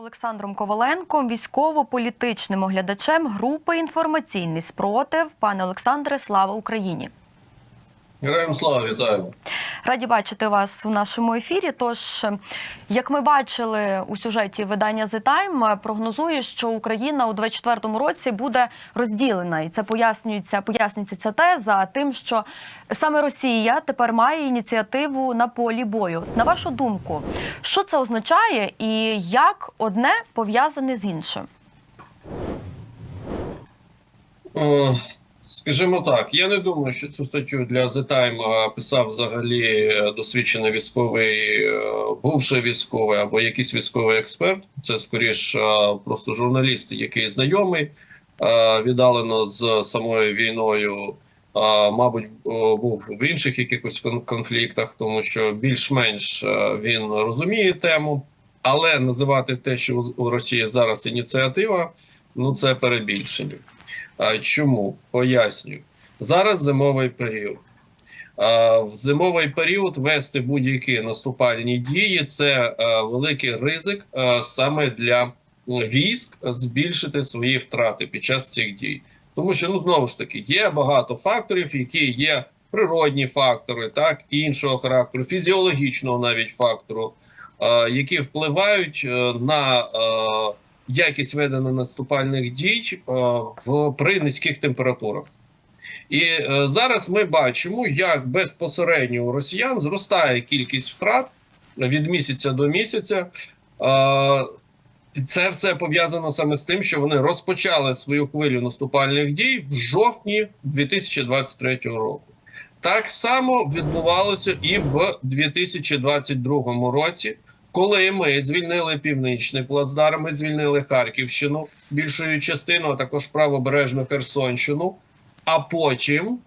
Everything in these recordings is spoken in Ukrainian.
Олександром Коваленком, військово-політичним оглядачем групи інформаційний спротив. Пане Олександре, слава Україні! Героям слава вітаю. Раді бачити вас у нашому ефірі. Тож, як ми бачили у сюжеті видання The Time, прогнозує, що Україна у 24-му році буде розділена, і це пояснюється, пояснюється ця теза тим, що саме Росія тепер має ініціативу на полі бою. На вашу думку, що це означає, і як одне пов'язане з іншим? Е, Скажімо так, я не думаю, що цю статтю для The Time писав взагалі е, досвідчений військовий, е, бувший військовий або якийсь військовий експерт. Це скоріш е, просто журналіст, який знайомий віддалено з самою війною. Мабуть, був в інших якихось конфліктах, тому що більш-менш він розуміє тему, але називати те, що у Росії зараз ініціатива, ну це перебільшення. Чому? Пояснюю. Зараз зимовий період. В зимовий період вести будь-які наступальні дії це е, великий ризик е, саме для військ збільшити свої втрати під час цих дій. Тому що ну знову ж таки є багато факторів, які є природні фактори, так іншого характеру, фізіологічного навіть фактору, е, які впливають на якість ведення наступальних дій е, в при низьких температурах. І е, зараз ми бачимо, як безпосередньо у росіян зростає кількість втрат від місяця до місяця. Е, це все пов'язано саме з тим, що вони розпочали свою хвилю наступальних дій в жовтні 2023 року. Так само відбувалося і в 2022 році, коли ми звільнили північний плацдарм, ми звільнили Харківщину, більшою частиною, а також правобережну Херсонщину. А потім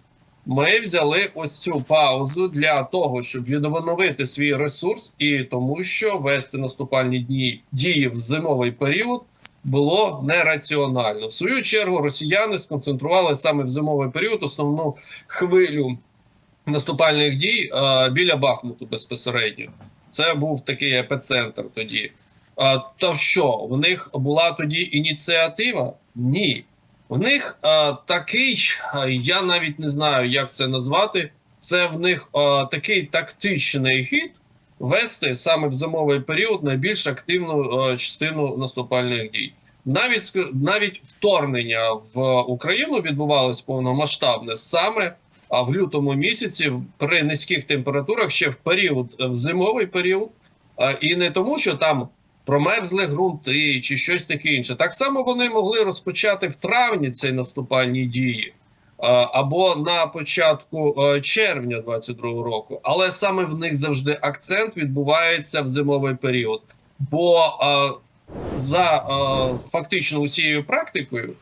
ми взяли ось цю паузу для того, щоб відновити свій ресурс, і тому, що вести наступальні дні дії в зимовий період було нераціонально. В свою чергу росіяни сконцентрували саме в зимовий період основну хвилю наступальних дій е, біля Бахмуту безпосередньо. Це був такий епицентр тоді. А, то що, в них була тоді ініціатива? Ні. В них а, такий, я навіть не знаю, як це назвати. Це в них а, такий тактичний хід вести саме в зимовий період найбільш активну а, частину наступальних дій. Навіть навіть вторгнення в Україну відбувалось повномасштабне саме а в лютому місяці при низьких температурах ще в період е, в зимовий період, і не тому, що там промерзли ґрунти чи щось таке інше. Так само вони могли розпочати в травні ці наступальні дії. Або на початку е, червня 22-го року, але саме в них завжди акцент відбувається в зимовий період. Бо за фактично усією практикою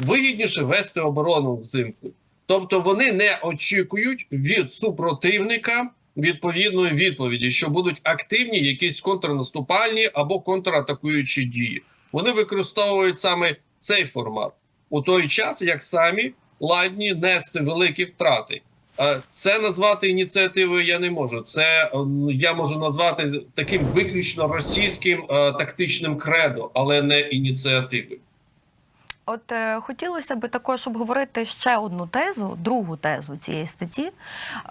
вигідніше вести оборону взимку. Тобто вони не очікують від супротивника відповідної відповіді, що будуть активні якісь контрнаступальні або контратакуючі дії. Вони використовують саме цей формат у той час, як самі ладні нести великі втрати. Е, Це назвати ініціативою я не можу. Це я можу назвати таким виключно російським е, тактичним кредо, але не ініціативою. От е, хотілося би також обговорити ще одну тезу, другу тезу цієї статті,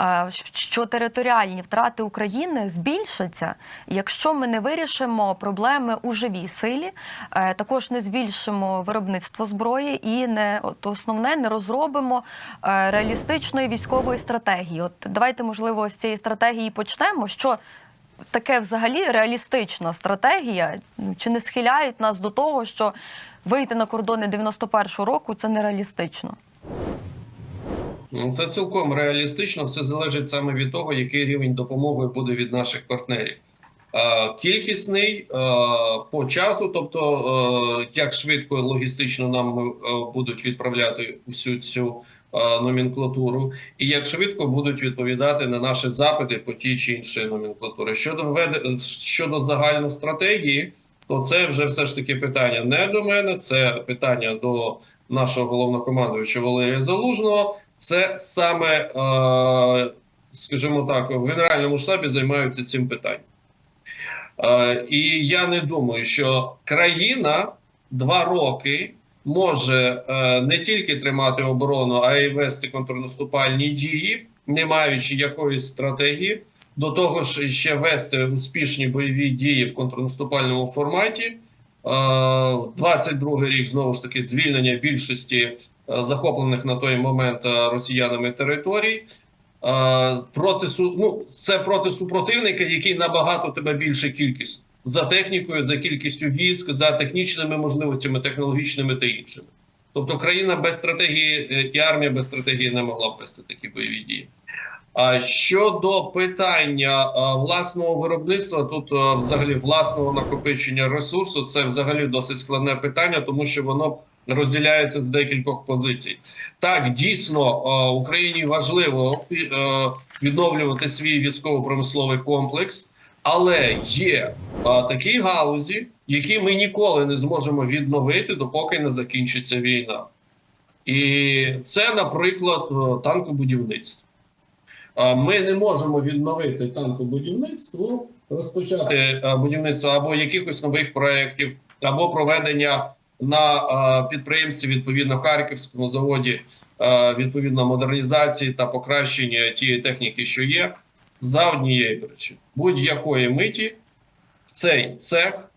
е, що територіальні втрати України збільшаться, якщо ми не вирішимо проблеми у живій силі, е, також не збільшимо виробництво зброї і не от основне не розробимо е, реалістичної військової стратегії. От давайте, можливо, з цієї стратегії почнемо. Що таке взагалі реалістична стратегія? Ну, Чи не схиляють нас до того, що вийти на кордони 91-го року це нереалістично? Ну, Це цілком реалістично. Все залежить саме від того, який рівень допомоги буде від наших партнерів. Кількісний по часу, тобто як швидко логістично нам е, будуть відправляти всю цю номенклатуру, і як швидко будуть відповідати на наші запити по тій чи іншій номенклатурі. Щодо щодо загальної стратегії, то це вже все ж таки питання не до мене, це питання до нашого головнокомандуюча Валерія Залужного. Це саме, е, скажімо так, в Генеральному штабі займаються цим питанням. Е, і я не думаю, що країна два роки може е, не тільки тримати оборону, а й вести контрнаступальні дії, не маючи якоїсь стратегії. До того ж, ще вести успішні бойові дії в контрнаступальному форматі. Е, 22 рік знову ж таки звільнення більшості е, захоплених на той момент е, росіянами територій. Проти ну, це проти супротивника, який набагато тебе більше кількість за технікою, за кількістю військ, за технічними можливостями, технологічними та іншими. Тобто країна без стратегії е, і армія без стратегії не могла б вести такі бойові дії. А щодо питання власного виробництва, тут взагалі власного накопичення ресурсу, це взагалі досить складне питання, тому що воно розділяється з декількох позицій. Так, дійсно, Україні важливо е, відновлювати свій військово-промисловий комплекс, але є такі галузі, які ми ніколи не зможемо відновити, допоки не закінчиться війна. І це, наприклад, е, танкобудівництво. Ми не можемо відновити танкобудівництво, розпочати е, будівництво або якихось нових проєктів, або проведення на е, підприємстві відповідно Харківському заводі е, відповідно модернізації та покращення тієї техніки, що є, за однієї причини. Будь-якої миті цей цех,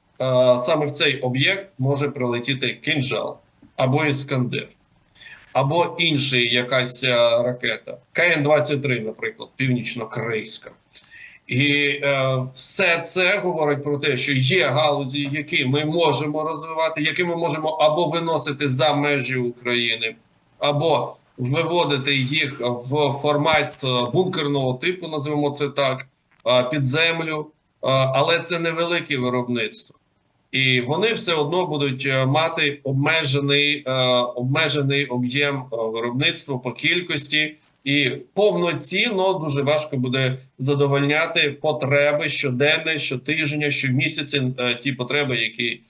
саме в цей об'єкт може прилетіти кинжал або іскандер або інша якась е, ракета, КН-23, наприклад, північно-корейська. І е, все це говорить про те, що є галузі, які ми можемо розвивати, які ми можемо або виносити за межі України, або виводити їх в формат е, бункерного типу, називаємо це так, е, під землю, але це невелике виробництво. І вони все одно будуть е, мати обмежений, е, обмежений об'єм е, виробництва по кількості, і повноцінно дуже важко буде задовольняти потреби щоденне, щотижня, щомісяця, е, ті потреби, які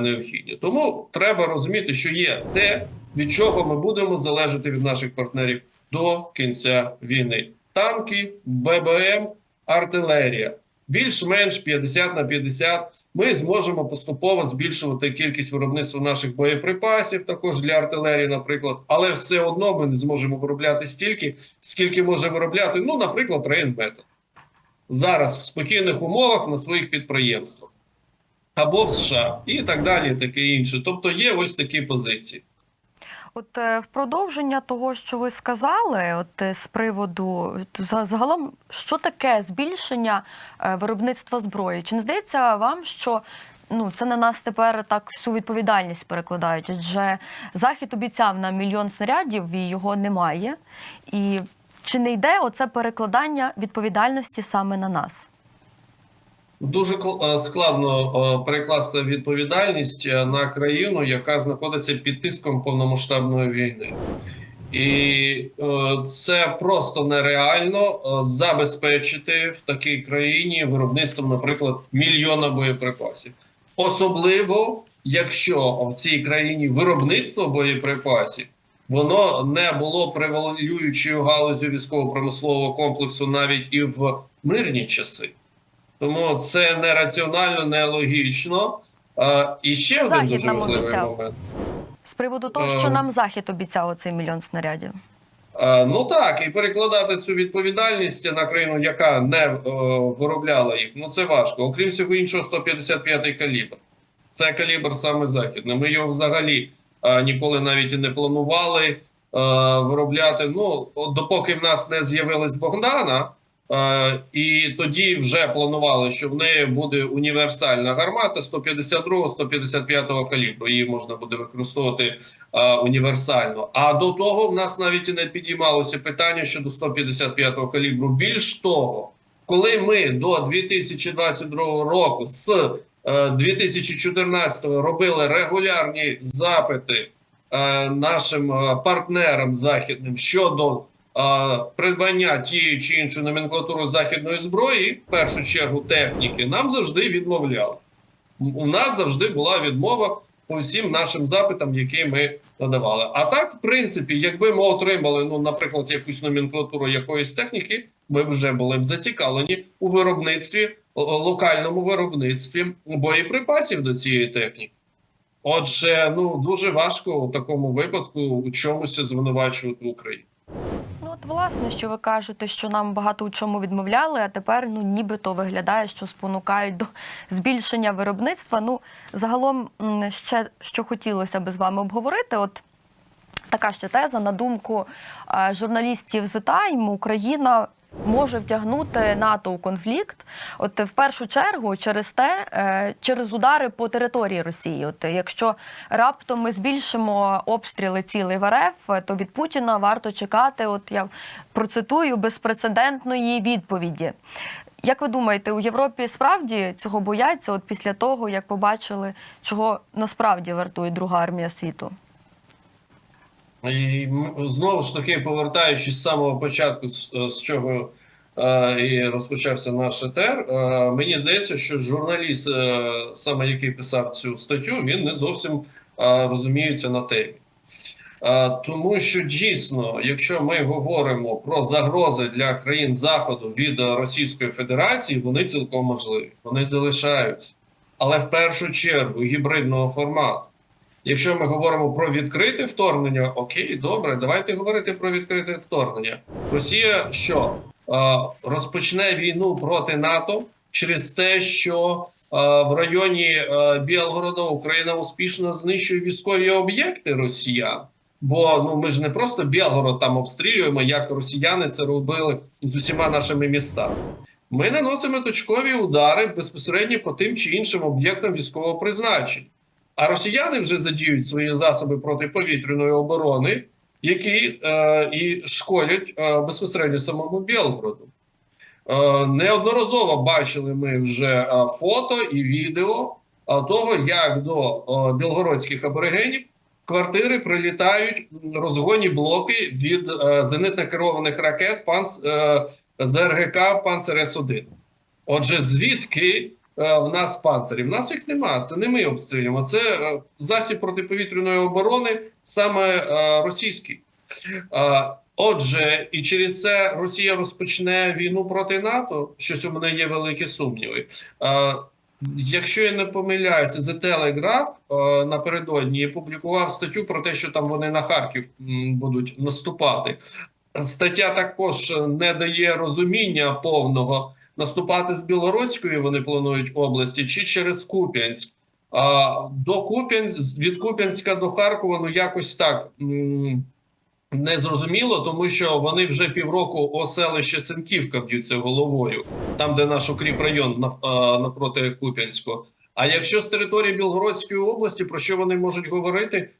необхідні. Тому треба розуміти, що є те, від чого ми будемо залежати від наших партнерів до кінця війни: танки, ББМ, артилерія. Більш-менш 50 на 50 ми зможемо поступово збільшувати кількість виробництва наших боєприпасів, також для артилерії, наприклад, але все одно ми не зможемо виробляти стільки, скільки може виробляти, ну, наприклад, Рейнметал. Зараз в спокійних умовах на своїх підприємствах або в США, і так далі, і таке інше. Тобто є ось такі позиції. От е, в продовження того, що ви сказали, от е, з приводу за- загалом, що таке збільшення е, виробництва зброї? Чи не здається вам, що ну це на нас тепер так всю відповідальність перекладають? Адже захід обіцяв на мільйон снарядів, і його немає. І чи не йде оце перекладання відповідальності саме на нас? Дуже е, складно е, перекласти відповідальність е, на країну, яка знаходиться під тиском повномасштабної війни. І це просто нереально забезпечити в такій країні виробництвом, наприклад, мільйона боєприпасів. Особливо, якщо в цій країні виробництво боєприпасів воно не було превалюючою галузю військово-промислового комплексу навіть і в мирні часи. Тому це нераціонально, нелогічно. А, і ще один Захід дуже нам важливий обіцяв. момент. З приводу того, Е, що нам захід обіцяв оцей мільйон снарядів. Ну так, і перекладати цю відповідальність на країну, яка не е, виробляла їх, ну це важко. Окрім всього іншого, 155-й калібр. Це калібр саме західний. Ми його взагалі е, ніколи навіть і не планували е, виробляти. Ну, от допоки в нас не з'явилась Богдана, е, і тоді вже планували, що в неї буде універсальна гармата 152-155 калібру. Її можна буде використовувати е, універсально. А до того в нас навіть і не підіймалося питання щодо 155-го калібру. Більш того, коли ми до 2022 року з е, 2014 робили регулярні запити е, нашим е, партнерам західним щодо е, придбання тієї чи іншої номенклатури західної зброї, в першу чергу техніки, нам завжди відмовляли. У нас завжди була відмова по всім нашим запитам, які ми надавали. А так, в принципі, якби ми отримали, ну, наприклад, якусь номенклатуру якоїсь техніки, ми вже були б зацікавлені у виробництві локальному виробництві боєприпасів до цієї техніки. Отже, ну дуже важко у такому випадку у чомусь звинувачувати Україну. Ну, от власне, що ви кажете, що нам багато у чому відмовляли, а тепер ну нібито виглядає, що спонукають до збільшення виробництва. Ну, загалом ще що хотілося би з вами обговорити. От така ще теза, на думку журналістів The Time, Україна може втягнути НАТО у конфлікт. От в першу чергу через те, е, через удари по території Росії. От якщо раптом ми збільшимо обстріли цілий в РФ, то від Путіна варто чекати. От я процитую безпрецедентної відповіді. Як ви думаєте, у Європі справді цього бояться? От після того, як побачили, чого насправді вартує друга армія світу? І знову ж таки, повертаючись з самого початку, з, чого е, і розпочався наш етер, е, мені здається, що журналіст, е, саме який писав цю статтю, він не зовсім розуміється на темі. Тому що дійсно, якщо ми говоримо про загрози для країн Заходу від Російської Федерації, вони цілком можливі, вони залишаються. Але в першу чергу гібридного формату. Якщо ми говоримо про відкрите вторгнення, окей, добре, давайте говорити про відкрите вторгнення. Росія що розпочне війну проти НАТО через те, що в районі Білгорода Україна успішно знищує військові об'єкти Росіян. Бо ну ми ж не просто Білгород там обстрілюємо, як росіяни це робили з усіма нашими містами. Ми наносимо точкові удари безпосередньо по тим чи іншим об'єктам військового призначення. А росіяни вже задіють свої засоби протиповітряної оборони, які е, і шкодять е, безпосередньо самому Білгороду. Е, неодноразово бачили ми вже е, фото і відео е, того, як до е, білгородських аборигенів в квартири прилітають розгонні блоки від е, зенитно керованих ракет панц, е, ЗРГК Панцер С-1. Отже, звідки в нас панцирі? В нас їх нема. Це не ми обстрілюємо. Це е, засіб протиповітряної оборони, саме е, російський. Е, Отже, і через це Росія розпочне війну проти НАТО. Щось у мене є великі сумніви. Е, Якщо я не помиляюся, The Telegraph е, напередодні публікував статтю про те, що там вони на Харків будуть наступати. Стаття також не дає розуміння повного наступати з Білгородської. Вони планують області чи через Куп'янськ. А до Куп'янськ від Куп'янська до Харкова ну якось так не зрозуміло, тому що вони вже півроку о селище Сенківка б'ються головою, там де наш укріпрайон нав- навпроти Куп'янського. А якщо з території Білгородської області, про що вони можуть говорити?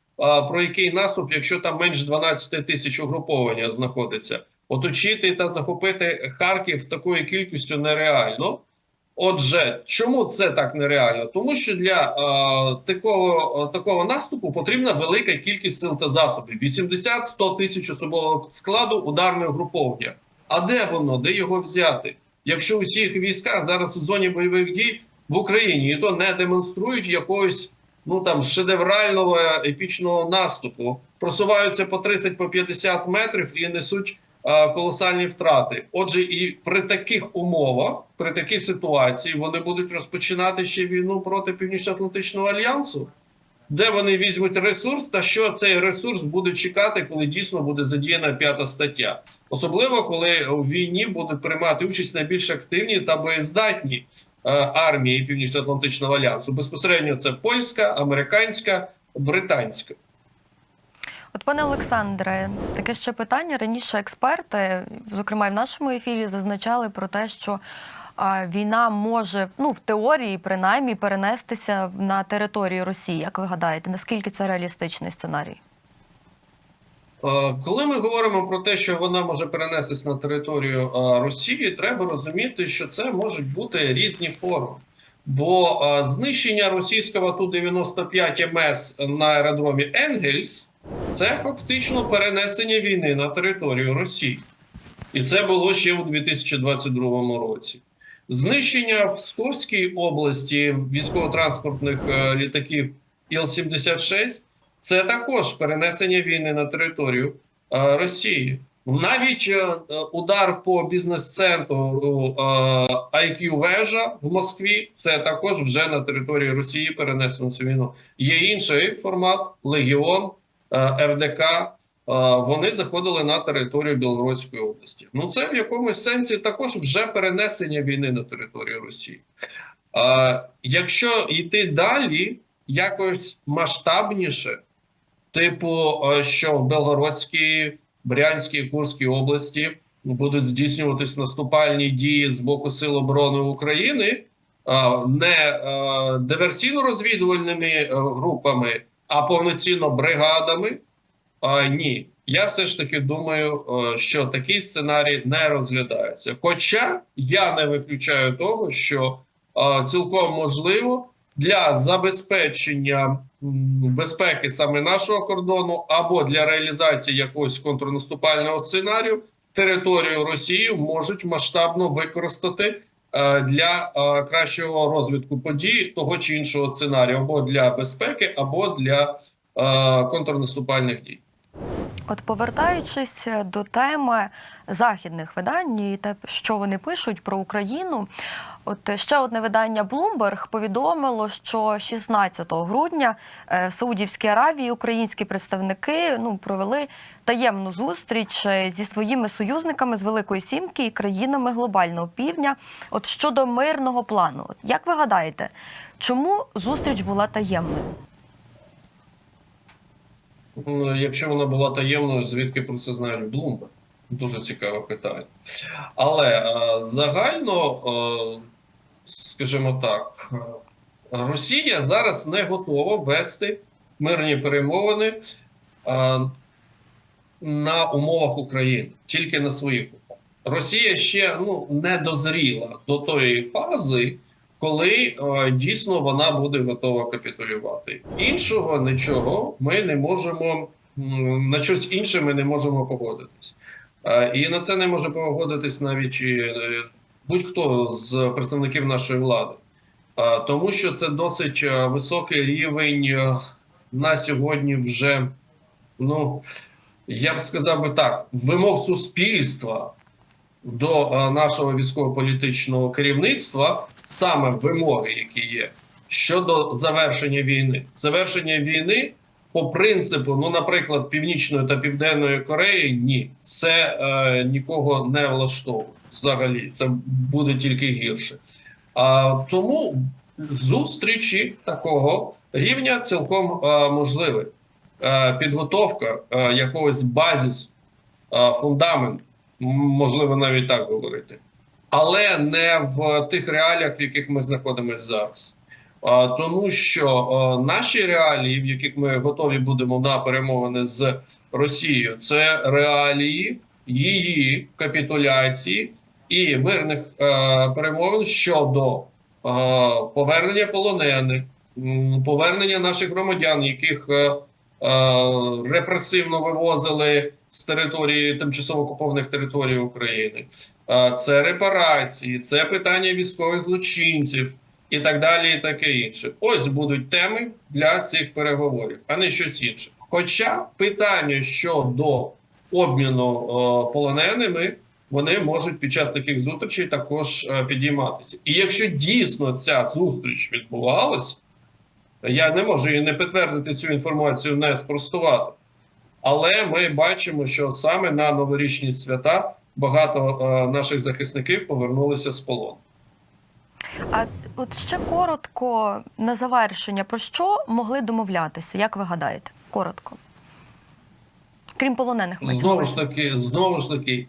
Про який наступ, якщо там менш 12 тисяч угруповання знаходиться, оточити та захопити Харків такою кількістю нереально. Отже, чому це так нереально? Тому що для е, такого, е, такого наступу потрібна велика кількість сил та засобів: 80-100 тисяч особового складу ударної груповання. А де воно? Де його взяти? Якщо усі їх війська зараз в зоні бойових дій в Україні, і то не демонструють якогось ну там шедеврального епічного наступу, просуваються по 30 по 50 метрів і несуть колосальні втрати. Отже, і при таких умовах, при такій ситуації, вони будуть розпочинати ще війну проти Північно-Атлантичного альянсу, де вони візьмуть ресурс, та що цей ресурс буде чекати, коли дійсно буде задіяна п'ята стаття. Особливо коли у війні будуть приймати участь найбільш активні та боєздатні е, армії Північно-Атлантичного альянсу. Безпосередньо це польська, американська, британська. От, пане Олександре, таке ще питання. Раніше експерти, зокрема і в нашому ефірі, зазначали про те, що війна може, ну в теорії, принаймні, перенестися на територію Росії. Як ви гадаєте, наскільки це реалістичний сценарій? Коли ми говоримо про те, що вона може перенестись на територію Росії, треба розуміти, що це можуть бути різні форми. Бо е, знищення російського Ту-95 МС на аеродромі Енгельс це фактично перенесення війни на територію Росії. І це було ще у 2022 році. Знищення в Псковській області військово-транспортних е, літаків Іл-76 це також перенесення війни на територію е, Росії. Навіть е, е, удар по бізнес-центру е, IQ вежа в Москві це також вже на території Росії перенесено цю війну. Є інший формат Легіон, РДК. Вони заходили на територію Білгородської області. Ну це в якомусь сенсі також вже перенесення війни на територію Росії. Якщо йти далі, якось масштабніше, типу, що в Белгородській, Брянській, Курській області будуть здійснюватись наступальні дії з боку Сил оборони України, не диверсійно-розвідувальними е, групами, а повноцінно бригадами. Ні, я все ж таки думаю, е, що такий сценарій не розглядається. Хоча я не виключаю того, що е, цілком можливо для забезпечення безпеки саме нашого кордону або для реалізації якогось контрнаступального сценарію територію Росії можуть масштабно використати е, для е, кращого розвитку подій того чи іншого сценарію, або для безпеки, або для е, контрнаступальних дій. От повертаючись до теми західних видань і те, що вони пишуть про Україну, от ще одне видання Bloomberg повідомило, що 16 грудня е, в Саудівській Аравії українські представники ну провели таємну зустріч е, зі своїми союзниками з Великої Сімки і країнами глобального півдня. От щодо мирного плану, як ви гадаєте, чому зустріч була таємною? Ну, Якщо вона була таємною, звідки про це знають Блумберг? Дуже цікаве питання. Але е, загально, е, скажімо так, е, Росія зараз не готова вести мирні перемовини е, на умовах України, тільки на своїх умовах. Росія ще ну, не дозріла до тої фази, коли е, дійсно вона буде готова капітулювати. Іншого нічого ми не можемо на щось інше ми не можемо погодитись. І на це не може погодитись навіть будь-хто з представників нашої влади, тому що це досить е, високий рівень е, на сьогодні вже, ну я б сказав би так, вимог суспільства до е, нашого військово-політичного керівництва саме вимоги, які є щодо завершення війни. Завершення війни по принципу, ну, наприклад, Північної та Південної Кореї, ні, це е, нікого не влаштовує взагалі. Це буде тільки гірше. А тому зустрічі такого рівня цілком е, можливі. Е, підготовка е, якогось базису, е, фундаменту можливо навіть так говорити, але не в тих реаліях, в яких ми знаходимося зараз. А, Тому що а, наші реалії, в яких ми готові будемо на перемовини з Росією, це реалії її капітуляції і мирних е, перемовин щодо е, повернення полонених, повернення наших громадян, яких е, е, репресивно вивозили з території тимчасово окупованих територій України. Е, Це репарації, це питання військових злочинців і так далі, і таке інше. Ось будуть теми для цих переговорів, а не щось інше. Хоча питання щодо обміну е, полоненими. Вони можуть під час таких зустрічей також е, підійматися. І якщо дійсно ця зустріч відбувалась, я не можу її не підтвердити цю інформацію, не спростувати. Але ми бачимо, що саме на новорічні свята багато е, наших захисників повернулися з полону. А от ще коротко на завершення, про що могли домовлятися? Як ви гадаєте? Коротко. Крім полонених Знову ж таки, знову ж таки,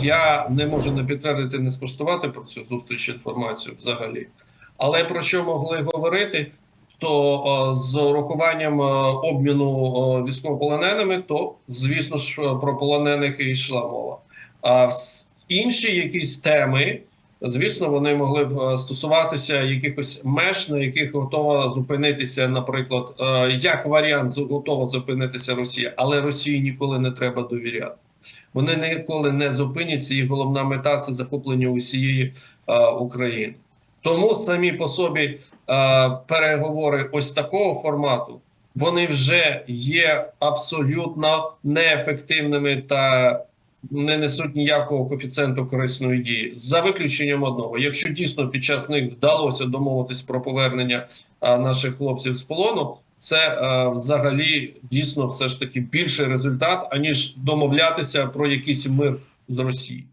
я не можу не підтвердити, не спростувати про цю зустріч інформацію взагалі. Але про що могли говорити? То е, з урахуванням е, обміну е, військовополоненими, то звісно ж про полонених і йшла мова. А інші якісь теми, звісно, вони могли б стосуватися якихось меж, на яких готова зупинитися, наприклад, як варіант готова зупинитися Росія, але Росії ніколи не треба довіряти. Вони ніколи не зупиняться. Їх головна мета це захоплення усієї е, України. Тому самі по собі е, переговори ось такого формату вони вже є абсолютно неефективними та не несуть ніякого коефіцієнту корисної дії, за виключенням одного. Якщо дійсно під час них вдалося домовитись про повернення а, наших хлопців з полону, це е, взагалі дійсно все ж таки більший результат, аніж домовлятися про якийсь мир з Росією.